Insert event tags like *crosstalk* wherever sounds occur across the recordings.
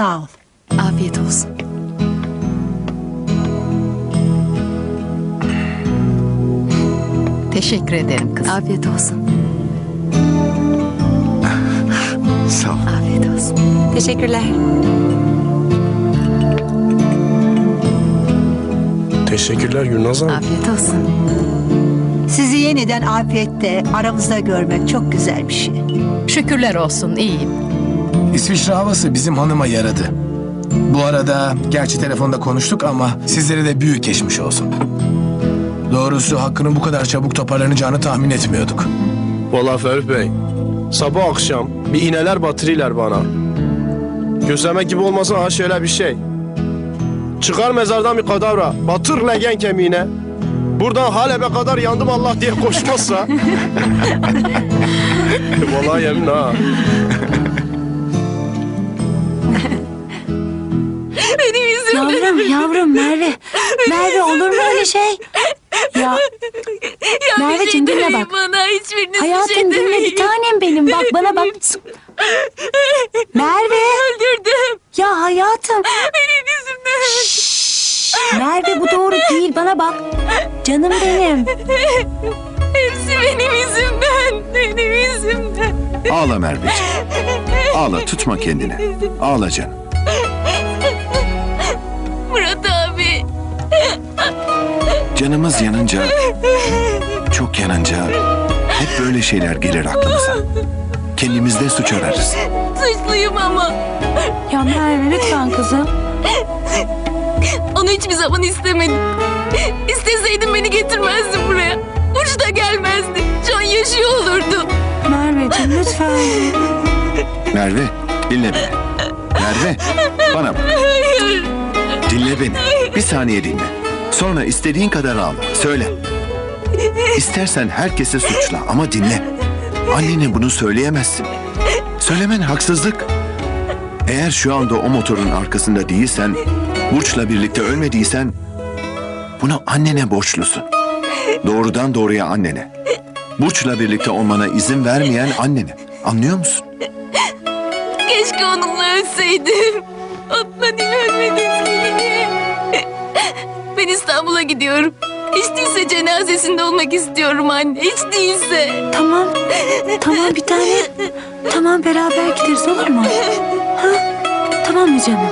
Sağ ol. Afiyet olsun. Teşekkür ederim kızım. Afiyet olsun. *laughs* Sağ ol. Afiyet olsun. Teşekkürler. Teşekkürler Gülnaz Hanım. Afiyet olsun. Sizi yeniden afiyette aramızda görmek çok güzel bir şey. Şükürler olsun iyiyim. İsviçre havası bizim hanıma yaradı. Bu arada gerçi telefonda konuştuk ama sizlere de büyük geçmiş olsun. Doğrusu hakkının bu kadar çabuk toparlanacağını tahmin etmiyorduk. Valla Ferif Bey, sabah akşam bir iğneler batırırlar bana. Gözleme gibi olmasa ha şöyle bir şey. Çıkar mezardan bir kadavra, batır legen kemiğine. Buradan Halep'e kadar yandım Allah diye koşmazsa. *laughs* Vallahi yemin ha. Yavrum, yavrum Merve. Merve olur mu öyle şey? Ya, Merveciğim dinle bak. Bana hiçbiriniz Hayatım bir şey dinle demeyin. bir tanem benim. Bak bana bak. Merve. Öldürdüm. Ya hayatım. Benim yüzümden. Merve bu doğru değil. Bana bak. Canım benim. Hepsi benim yüzümden. Benim yüzümden. Ağla Merveciğim. Ağla tutma kendini. Ağla canım. Canımız yanınca, çok yanınca hep böyle şeyler gelir aklımıza. Kendimizde suç ararız. Suçluyum ama. Ya Merve lütfen kızım. Onu hiçbir zaman istemedim. İsteseydim beni getirmezdin buraya. Burç da gelmezdi. Şu an yaşıyor olurdu. Merveciğim lütfen. Merve, dinle beni. Merve, bana bak. Dinle beni. Bir saniye dinle. Sonra istediğin kadar ağla. Söyle. İstersen herkese suçla ama dinle. Annene bunu söyleyemezsin. Söylemen haksızlık. Eğer şu anda o motorun arkasında değilsen, Burç'la birlikte ölmediysen, bunu annene borçlusun. Doğrudan doğruya annene. Burç'la birlikte olmana izin vermeyen annene. Anlıyor musun? Keşke onunla ölseydim. Niye ölmedim? Ben İstanbul'a gidiyorum. Hiç değilse cenazesinde olmak istiyorum anne. Hiç değilse. Tamam. Tamam bir tane. Tamam beraber gideriz olur mu? Ha? Tamam mı canım?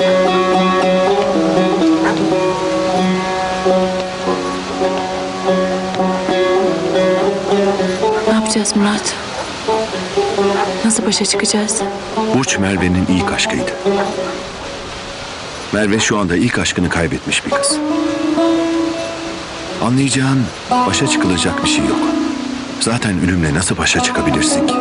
Ne Nasıl başa çıkacağız? Burç Merve'nin ilk aşkıydı. Merve şu anda ilk aşkını kaybetmiş bir kız. Anlayacağın başa çıkılacak bir şey yok. Zaten ölümle nasıl başa çıkabilirsin ki?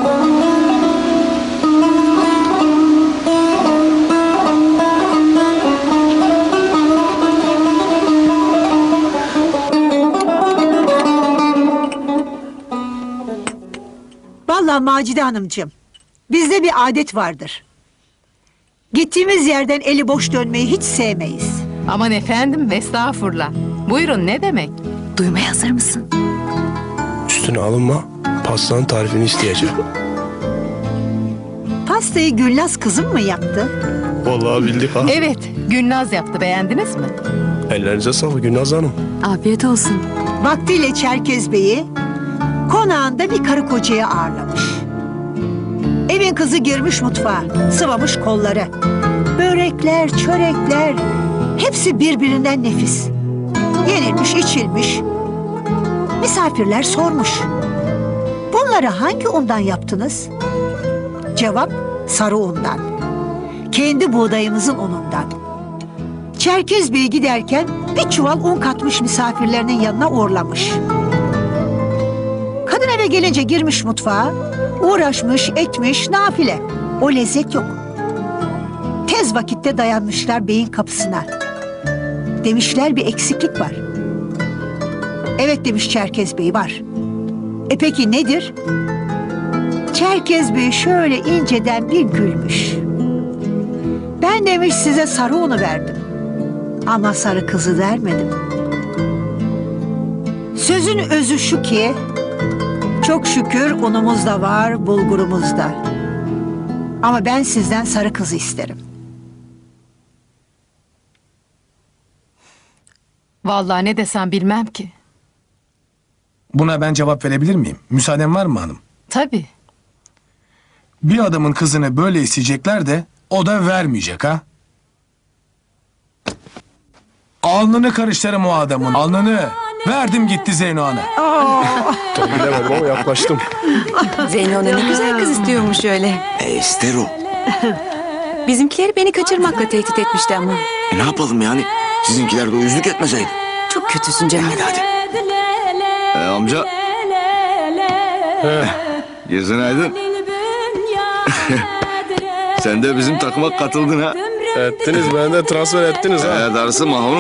Macide Hanımcığım, bizde bir adet vardır. Gittiğimiz yerden eli boş dönmeyi hiç sevmeyiz. Aman efendim estağfurullah. Buyurun ne demek? Duymaya hazır mısın? Üstüne alınma, pastanın tarifini isteyeceğim. Pastayı Gülnaz kızım mı yaptı? Vallahi bildik ha. Evet Gülnaz yaptı beğendiniz mi? Ellerinize sağlık Gülnaz Hanım. Afiyet olsun. Vaktiyle Çerkez Bey'i konağında bir karı kocaya ağırlamış. Evin kızı girmiş mutfağa, sıvamış kolları. Börekler, çörekler, hepsi birbirinden nefis. Yenilmiş, içilmiş. Misafirler sormuş. Bunları hangi undan yaptınız? Cevap sarı undan. Kendi buğdayımızın unundan. Çerkez Bey giderken bir çuval un katmış misafirlerinin yanına uğurlamış. Gelince girmiş mutfağa, uğraşmış, etmiş, nafile. O lezzet yok. Tez vakitte dayanmışlar beyin kapısına. Demişler bir eksiklik var. Evet demiş Çerkez Bey var. E peki nedir? Çerkez Bey şöyle inceden bir gülmüş. Ben demiş size sarı unu verdim. Ama sarı kızı vermedim. Sözün özü şu ki, çok şükür unumuz da var, bulgurumuz da. Ama ben sizden sarı kızı isterim. Vallahi ne desem bilmem ki. Buna ben cevap verebilir miyim? Müsaaden var mı hanım? Tabii. Bir adamın kızını böyle isteyecekler de o da vermeyecek ha? Alnını karıştırırım o adamın. Alnını. Verdim gitti Zeyno Ana. Tam bilemedim ama yaklaştım. Zeyno ne güzel kız istiyormuş öyle. E ister o. *laughs* Bizimkileri beni kaçırmakla tehdit etmişti ama. E ne yapalım yani? Sizinkiler de o yüzlük etmeseydi. Çok kötüsün Cemil. Hadi hadi. E, amca. Gözün aydın. *laughs* Sen de bizim takıma katıldın ha. Ettiniz beni de transfer ettiniz ha. E, darısı Mahmut'un